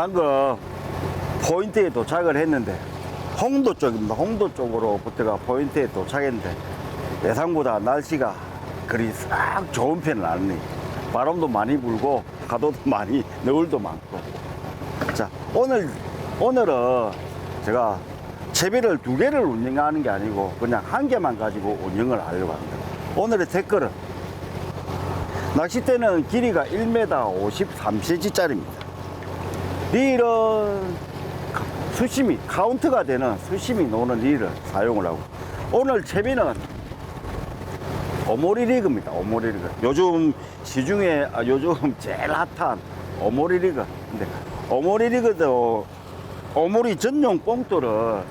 방금 포인트에 도착을 했는데 홍도 쪽입니다. 홍도 쪽으로부터가 포인트에 도착했는데 예상보다 날씨가 그리 싹 좋은 편은 아니네. 바람도 많이 불고 파도도 많이 너울도 많고. 자 오늘 오늘은 제가 채비를 두 개를 운영하는 게 아니고 그냥 한 개만 가지고 운영을 하려고 합니다. 오늘의 댓글은 낚싯대는 길이가 1m 53cm짜리입니다. 릴은 수심이 카운트가 되는 수심이 노는 릴을 사용을 하고 오늘 채비는 오모리 리그입니다. 오모리 리그. 요즘 시중에 아, 요즘 제일 핫한 오모리 리그. 근데 오모리 리그도 오모리 전용 뽕돌을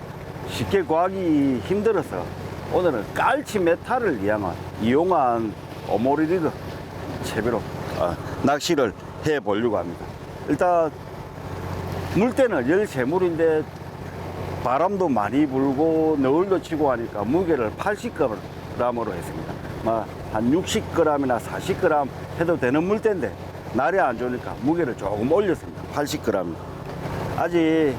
쉽게 구하기 힘들어서 오늘은 깔치 메탈을 이용한, 이용한 오모리 리그 채비로 어, 낚시를 해 보려고 합니다. 일단 물때는 열세물인데 바람도 많이 불고 너울도 치고 하니까 무게를 80g으로 했습니다. 뭐한 60g이나 40g 해도 되는 물때인데 날이 안 좋으니까 무게를 조금 올렸습니다. 80g. 아직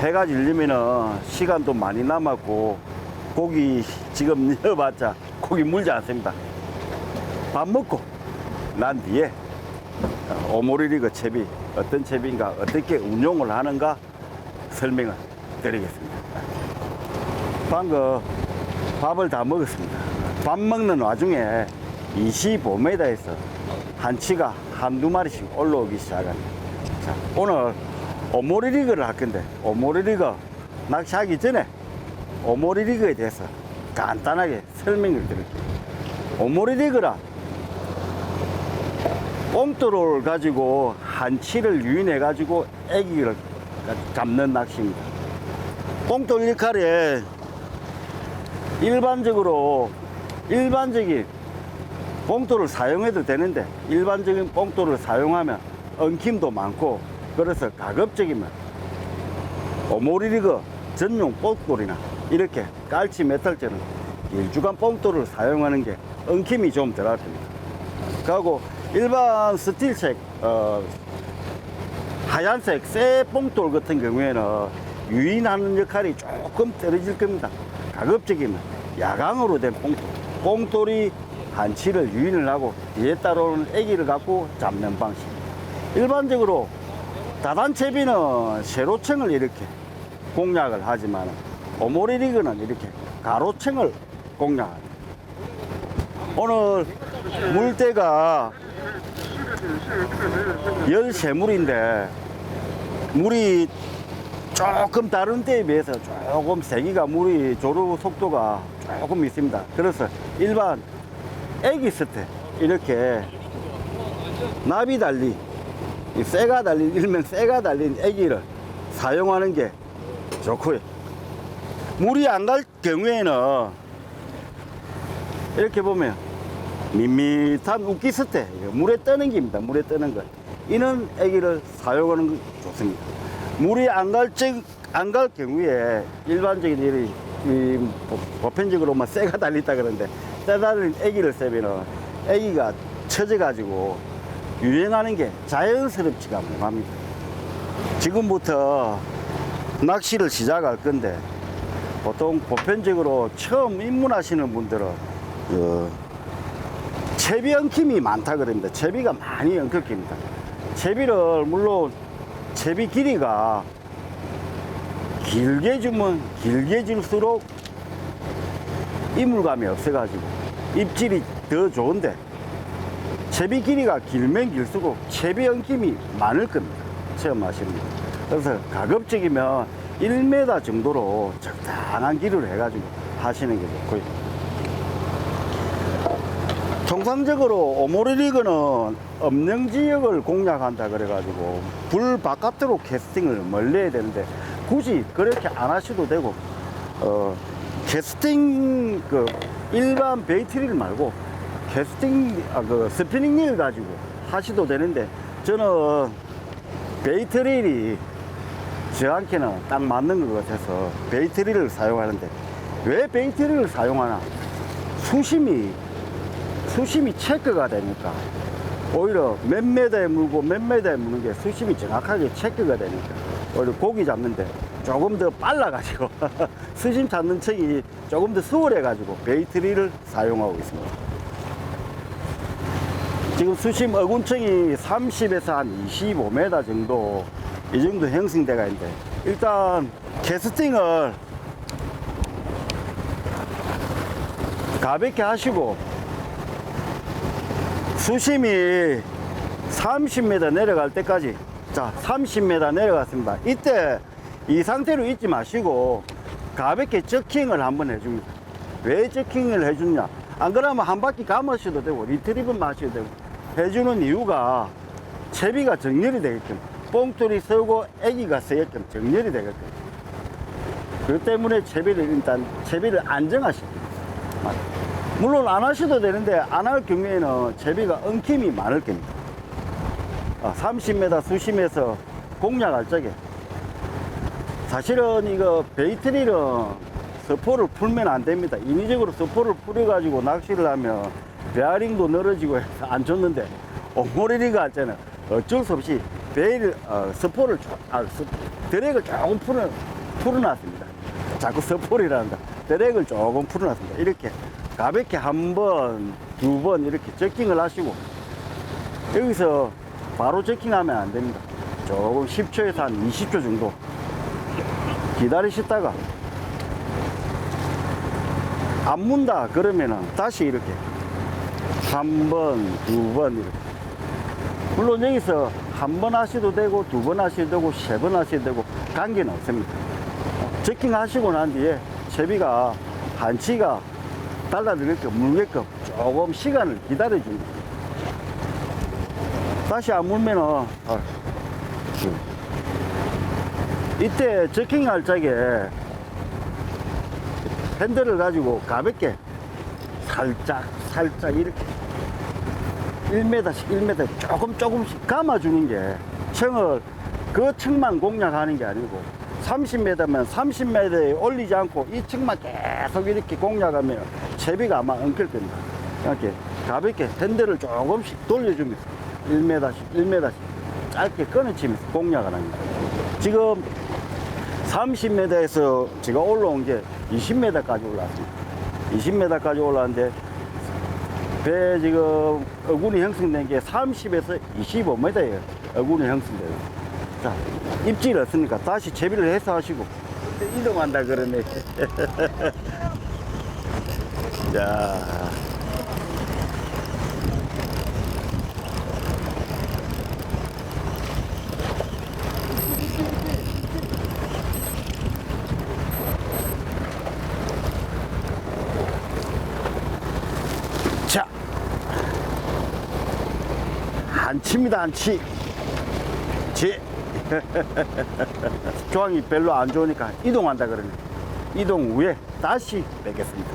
해가 질리면은 시간도 많이 남았고 고기 지금 넣어봤자 고기 물지 않습니다. 밥 먹고 난 뒤에 오모리리그 채비 어떤 채비인가 어떻게 운용을 하는가 설명을 드리겠습니다. 방금 밥을 다 먹었습니다. 밥 먹는 와중에 25m에서 한치가 한두 마리씩 올라오기 시작합니다. 자, 오늘 오모리리그를 할 건데 오모리리그 낚시하기 전에 오모리리그에 대해서 간단하게 설명을 드릴게요. 오모리리그라 뽕돌을 가지고 한치를 유인해 가지고 애기를 잡는 낚시입니다. 뽕돌 역할에 일반적으로 일반적인 뽕돌을 사용해도 되는데 일반적인 뽕돌을 사용하면 엉킴도 많고 그래서 가급적이면 오모리리그 전용 뽕돌이나 이렇게 깔치 메탈재는 일주간 뽕돌을 사용하는 게 엉킴이 좀 덜할 겁니다. 그리고 일반 스틸색 어, 하얀색 쇠 뽕돌 같은 경우에는 유인하는 역할이 조금 떨어질 겁니다. 가급적이면 야광으로 된 뽕돌. 뽕돌이 한치를 유인을 하고 뒤에 따라오는 애기를 갖고 잡는 방식. 일반적으로 다단채비는 세로층을 이렇게 공략을 하지만 오모리리그는 이렇게 가로층을 공략합니다. 오늘 물때가 열세물인데 물이 조금 다른 때에 비해서 조금 세기가 물이 조류 속도가 조금 있습니다. 그래서 일반 애기 스테 이렇게 나비 이 쇠가 달린 일명 쇠가 달린 애기를 사용하는 게 좋고요. 물이 안 갈 경우에는 이렇게 보면 밋밋한 우기스테 물에 떠는 겁니다. 물에 떠는 것. 이는 애기를 사용하는 게 좋습니다. 물이 안 갈 안 갈 경우에 일반적인 일이 이 보- 보편적으로만 쇠가 달렸다 그러는데 쇠 달린 애기를 쓰면은 애기가 처져 가지고 유행하는 게 자연스럽지가 못합니다. 지금부터 낚시를 시작할 건데 보통 보편적으로 처음 입문하시는 분들은 그 채비 엉킴이 많다 그럽니다. 채비가 많이 엉켰습니다. 채비를 물론 채비 길이가 길게 주면 길게 줄수록 이물감이 없어가지고 입질이 더 좋은데 채비 길이가 길면 길수록 채비 엉킴이 많을 겁니다. 분. 그래서 가급적이면 1m 정도로 적당한 길이로 해가지고 하시는 게 좋고요. 통상적으로 오모리리그는 엄령 지역을 공략한다 그래가지고 불 바깥으로 캐스팅을 멀리 해야 되는데 굳이 그렇게 안 하셔도 되고 어 캐스팅 그 일반 베이트릴 말고 캐스팅 아 그 스피닝 릴 가지고 하셔도 되는데 저는 베이트릴이 저한테는 딱 맞는 것 같아서 베이트릴을 사용하는데 왜 베이트릴을 사용하나? 수심이 수심이 체크가 되니까 오히려 몇 메다에 물고 몇 메다에 무는 게 수심이 정확하게 체크가 되니까 오히려 고기 잡는데 조금 더 빨라가지고 수심 잡는 척이 조금 더 수월해가지고 베이트리를 사용하고 있습니다. 지금 수심 어군층이 30에서 한 25m 정도 이 정도 형성돼가 있는데 일단 캐스팅을 가볍게 하시고 수심이 30m 내려갈 때까지. 자 30m 내려갔습니다. 이때 이 상태로 있지 마시고 가볍게 저킹을 한번 해줍니다. 왜 저킹을 해주냐? 안 그러면 한 바퀴 감으셔도 되고 리트리브 마셔도 되고 해주는 이유가 채비가 정렬이 되게끔 뽕돌이 서고 애기가 서게끔 정렬이 되게끔. 그렇기 때문에 채비를 일단 채비를 안정하십니다 물론 안 하셔도 되는데 안 할 경우에는 제비가 엉킴이 많을 겁니다. 아, 30m 수심에서 공략할 적에 사실은 이거 베이트리는 서포를 풀면 안 됩니다. 인위적으로 서포를 풀어가지고 낚시를 하면 베어링도 늘어지고 해서 안 좋는데 오모리리가 할 때는 어쩔 수 없이 베일 어, 서포를 조- 아, 서, 드랙을 조금 풀어 풀어놨습니다. 자꾸 서포리란다. 드랙을 조금 풀어놨습니다. 이렇게 가볍게 한 번, 두 번 이렇게 적킹을 하시고 여기서 바로 적킹하면 안 됩니다. 조금 10초에서 한 20초 정도 기다리시다가 안 문다 그러면은 다시 이렇게 한 번, 두 번 이렇게 물론 여기서 한 번 하셔도 되고 두 번 하셔도 되고 세 번 하셔도 되고 관계는 없습니다. 적킹 하시고 난 뒤에 채비가 한치가 달라들게끔 물게끔 조금 시간을 기다려줍니다. 다시 안 물면은 아, 그, 이때 적킹 할 적에 핸들을 가지고 가볍게 살짝 살짝 이렇게 1m씩 1m 조금 조금씩 감아주는 게 청을 그 층만 공략하는 게 아니고 30m면 30m에 올리지 않고 이 층만 계속 이렇게 공략하면 채비가 아마 엉킬 겁니다. 이렇게 가볍게 핸들을 조금씩 돌려주면서 1m씩 1m씩 짧게 끊어치면서 공략을 합니다. 지금 30m에서 제가 올라온 게 20m까지 올라왔습니다. 20m까지 올라왔는데 배 지금 어군이 형성된 게 30에서 25m예요. 어군이 형성돼요. 자, 입질 없으니까 다시 채비를 해서 하시고 이동한다 그러네. 자. 자. 한치입니다, 한치. 지. 조항이 별로 안 좋으니까 이동한다 그러네. 이동 후에 다시 뵙겠습니다.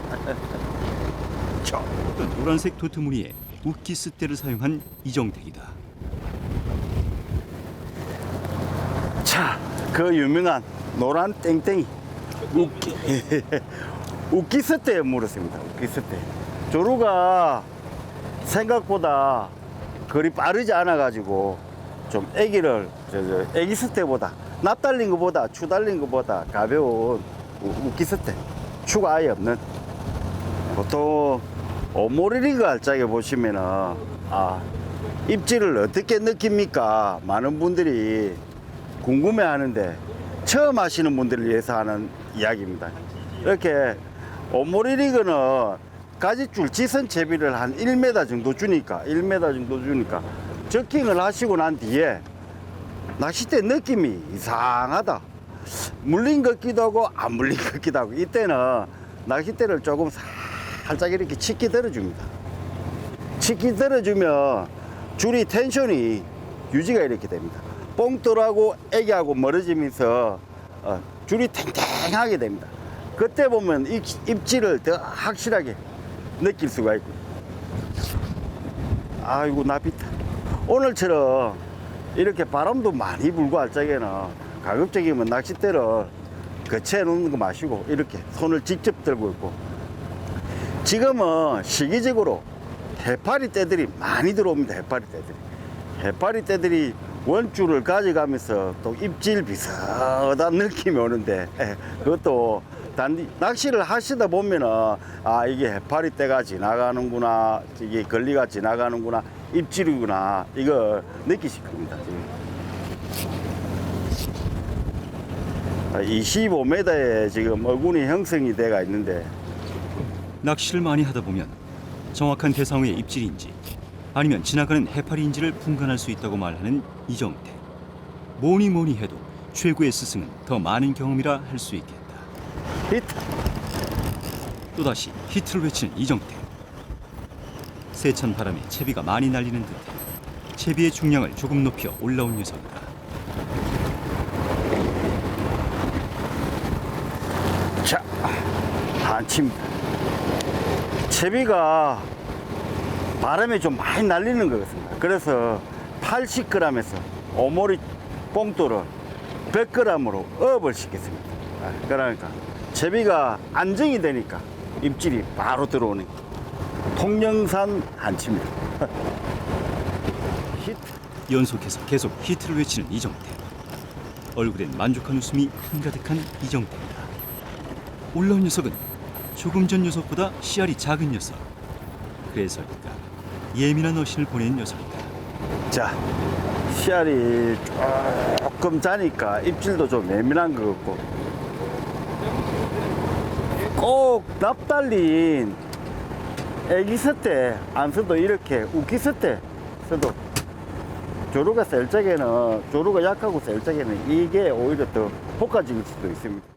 자. 노란색 도트 무늬에 우키스대를 사용한 이정택이다. 자, 그 유명한 노란 땡땡이. 웃기스 때 물었습니다. 때. 조루가 생각보다 거리 빠르지 않아 가지고 좀 애기를, 저, 저, 애기스 때보다, 납 달린 것보다, 추 달린 것보다 가벼운 우- 웃기스 때. 추가 아예 없는. 보통 오모리리그 할 적에 보시면은, 아, 입질을 어떻게 느낍니까? 많은 분들이 궁금해 하는데 처음 하시는 분들을 위해서 하는 이야기입니다. 이렇게 오모리 리그는 가지줄 지선 채비를 한 1m 정도 주니까 1m 정도 주니까 저킹을 하시고 난 뒤에 낚싯대 느낌이 이상하다. 물린 것 같기도 하고 안 물린 것 같기도 하고 이때는 낚싯대를 조금 살 짝 이렇게 치기 들어줍니다. 치기 들어주면 줄이 텐션이 유지가 이렇게 됩니다. 뽕돌하고 애기하고 멀어지면서 어, 줄이 탱탱하게 됩니다. 그때 보면 입, 입질을 더 확실하게 느낄 수가 있고. 아이고 나비다. 오늘처럼 이렇게 바람도 많이 불고 할 적에는 가급적이면 낚싯대를 거치해 놓는 거 마시고 이렇게 손을 직접 들고 있고 지금은 시기적으로 해파리 떼들이 많이 들어옵니다. 해파리 떼들이. 해파리 떼들이 원줄을 가져가면서 또 입질 비슷한 느낌이 오는데 예, 그것도 단지 낚시를 하시다 보면은 아 이게 해파리 떼가 지나가는구나 이게 걸리가 지나가는구나 입질이구나 이거 느끼실 겁니다. 지금. 25m에 지금 어군이 형성이 돼가 있는데 낚시를 많이 하다 보면 정확한 대상어의 입질인지 아니면 지나가는 해파리인지를 분간할 수 있다고 말하는 이정태. 뭐니 뭐니 해도 최고의 스승은 더 많은 경험이라 할 수 있겠다. 히트 또다시 히트를 외치는 이정태. 세찬 바람에 채비가 많이 날리는 듯해 채비의 중량을 조금 높여 올라온 녀석이다. 자, 한치입니다. 채비가 바람에 좀 많이 날리는 것 같습니다. 그래서 80g에서 오모리 뽕돌을 100g으로 업을 시켰습니다. 아, 그러니까 채비가 안정이 되니까 입질이 바로 들어오는 통영산 한치입니다. 히트. 연속해서 계속 히트를 외치는 이정태. 얼굴엔 만족한 웃음이 한가득한 이정태입니다. 올라온 녀석은 조금 전 녀석보다 씨알이 작은 녀석. 그래서일까 예민한 어신을 보낸 녀석이다. 자, 씨알이 조금 자니까 입질도 좀 예민한 것 같고 꼭 납달린 애기 서때 안 써도 이렇게 우기 서때 써도 조루가 셀 적에는 조루가 약하고 셀 적에는 이게 오히려 더 효과적일 수도 있습니다.